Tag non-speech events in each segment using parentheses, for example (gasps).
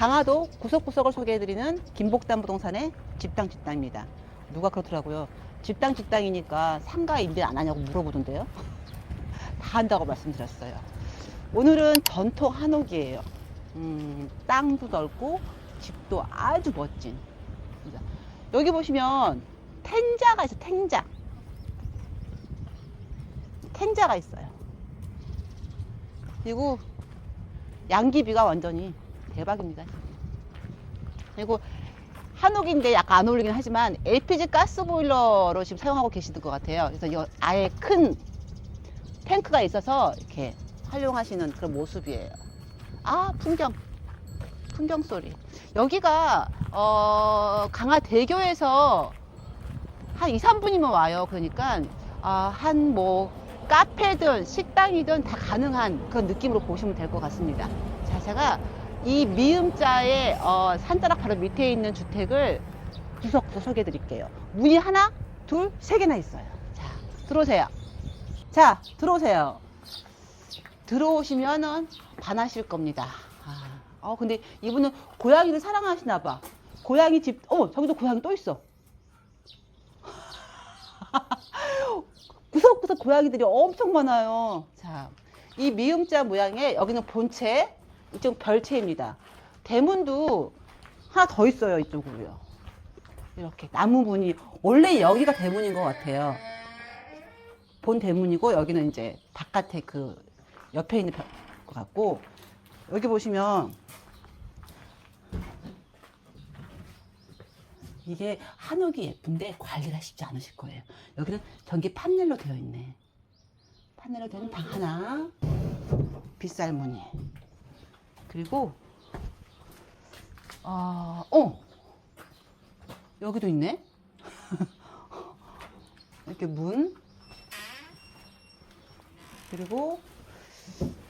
강화도 구석구석을 소개해드리는 김복담 부동산의 집당 집당입니다. 누가 그렇더라고요. 집당 집당이니까 상가 임대 안 하냐고 물어보던데요. (laughs) 다 한다고 말씀드렸어요. 오늘은 전통 한옥이에요. 음, 땅도 넓고 집도 아주 멋진. 여기 보시면 텐자가 있어. 텐자. 텐자가 있어요. 그리고 양귀비가 완전히 대박입니다. 그리고 한옥인데 약간 안 어울리긴 하지만 LPG 가스 보일러로 지금 사용하고 계시는 것 같아요. 그래서 이 아예 큰 탱크가 있어서 이렇게 활용하시는 그런 모습이에요. 아 풍경, 풍경 소리. 여기가 어, 강화대교에서 한 2, 3분이면 와요. 그러니까 아, 한뭐 카페든 식당이든 다 가능한 그런 느낌으로 보시면 될 것 같습니다. 자, 제가 이 미음자의 어, 산자락 바로 밑에 있는 주택을 구석구석 소개해 드릴게요. 문이 하나, 둘, 세 개나 있어요. 자, 들어오세요. 자, 들어오세요. 들어오시면은 반하실 겁니다. 아, 어, 근데 이분은 고양이를 사랑하시나 봐. 고양이 집, 어, 저기도 고양이 또 있어. (laughs) 구석구석 고양이들이 엄청 많아요. 자, 이 미음자 모양의 여기는 본체, 이쪽 별채입니다. 대문도 하나 더 있어요, 이쪽으로요. 이렇게 나무 문이 원래 여기가 대문인 것 같아요. 본 대문이고 여기는 이제 바깥에 그 옆에 있는 벽- 것 같고 여기 보시면 이게 한옥이 예쁜데 관리가 쉽지 않으실 거예요. 여기는 전기 판넬로 되어 있네. 판넬로 되는 방 하나, 빗살무늬. 그리고 어, 어! 여기도 있네. (laughs) 이렇게 문. 그리고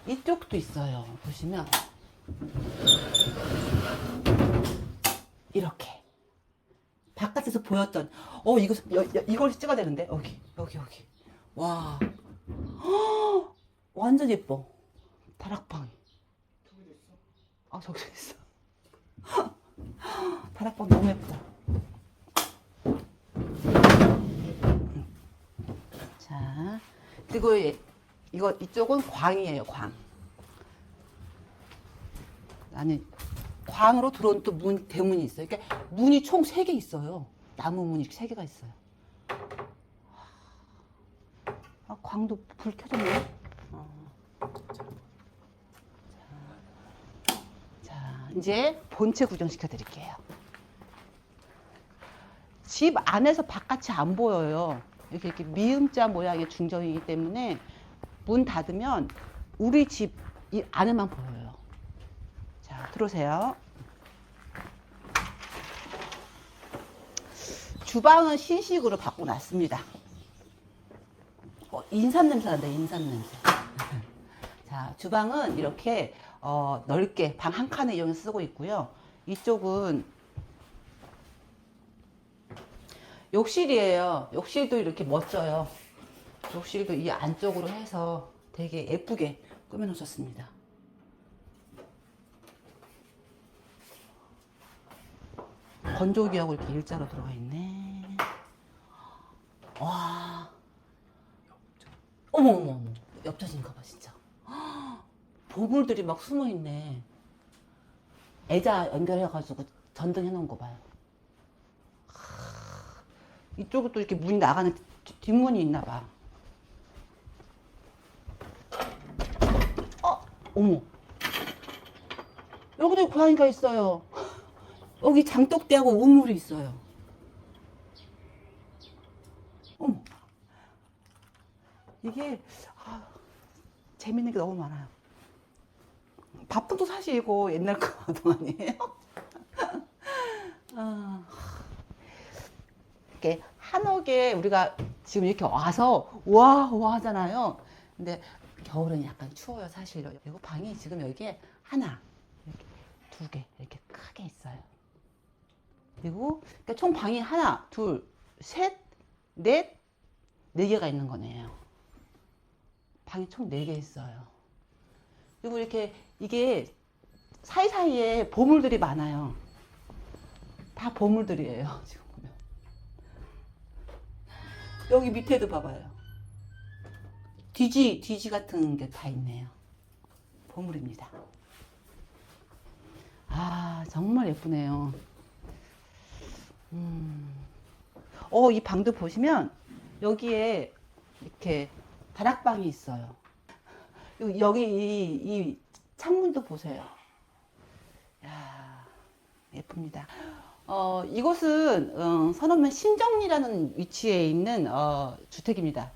이쪽도 있어요. 보시면. 이렇게. 바깥에서 보였던 어 이거 여, 여, 이걸 찍어야 되는데. 여기 여기 여기. 와. 헉, (gasps) 완전 예뻐. 다락방이 아 저기 있어 (laughs) 다락방 너무 예뻐 자 그리고 이- 이거 이쪽은 광이에요 광 나는 광으로 들어온 또 문, 대문이 있어요. 그러니까 문이 총 세 개 있어요. 나무 문이 이렇게 세 개가 있어요. 아, 광도 불 켜졌네. 어. 자, 자, 이제 본체 구경시켜 드릴게요. 집 안에서 바깥이 안 보여요. 이렇게, 이렇게 미음자 모양의 중정이기 때문에 문 닫으면 우리 집 이 안에만 보여요. 자, 들어오세요. 주방은 신식으로 바꿔놨습니다. 어, 인삼 냄새 난다, 인삼 냄새. (laughs) 자, 주방은 이렇게 어, 넓게 방 한 칸을 이용해서 쓰고 있고요. 이쪽은 욕실이에요. 욕실도 이렇게 멋져요. 욕실도 이 안쪽으로 해서 되게 예쁘게 꾸며놓으셨습니다. 건조기하고 이렇게 일자로 들어가 있네. 와. 어머, 어머, 어머. 엽전인가 봐, 진짜. 헉, 보물들이 막 숨어 있네. 애자 연결해가지고 전등 해 놓은 거 봐요. 하, 이쪽은 또 이렇게 문이 나가는 뒤- 뒷문이 있나 봐. 어, 어머. 여기도 고양이가 있어요. 여기 장독대하고 우물이 있어요. 어머. 이게 아, 재밌는 게 너무 많아요. 밥통도 사실 이거 옛날 거 아니에요? (laughs) 아, 이렇게 한옥에 우리가 지금 이렇게 와서 와, 와 하잖아요. 근데 겨울은 약간 추워요, 사실요. 그리고 방이 지금 여기에 하나, 이렇게 두 개, 이렇게 크게 있어요. 그리고 그러니까 총 방이 하나, 둘, 셋, 넷, 네 개가 있는 거네요. 방이 총 네 개 있어요. 그리고 이렇게 이게 사이사이에 보물들이 많아요. 다 보물들이에요. (laughs) 지금 보면. 여기 밑에도 봐봐요. 뒤지, 뒤지 같은 게 다 있네요. 보물입니다. 아, 정말 예쁘네요. 음. 어, 이 방도 보시면 여기에 이렇게 다락방이 있어요. 요- 여기 이, 이 창문도 보세요. 야 예쁩니다. 어, 이곳은 어, 선원면 신정리라는 위치에 있는 어, 주택입니다.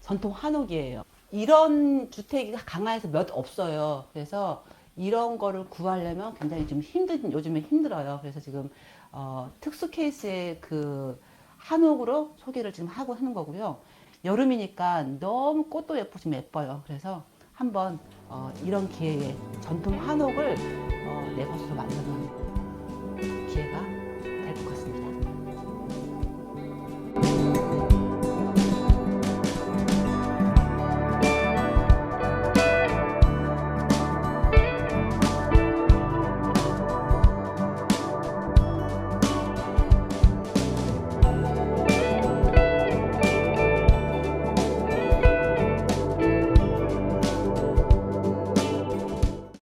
전통 한옥이에요. 이런 주택이 강화에서 몇 없어요. 그래서 이런 거를 구하려면 굉장히 좀 힘든 요즘에 힘들어요. 그래서 지금 어, 특수 케이스의 그 한옥으로 소개를 지금 하고 하는 거고요. 여름이니까 너무 꽃도 예쁘지만 예뻐요. 그래서 한번 어, 이런 기회에 전통 한옥을 어, 내 것으로 만드는 기회가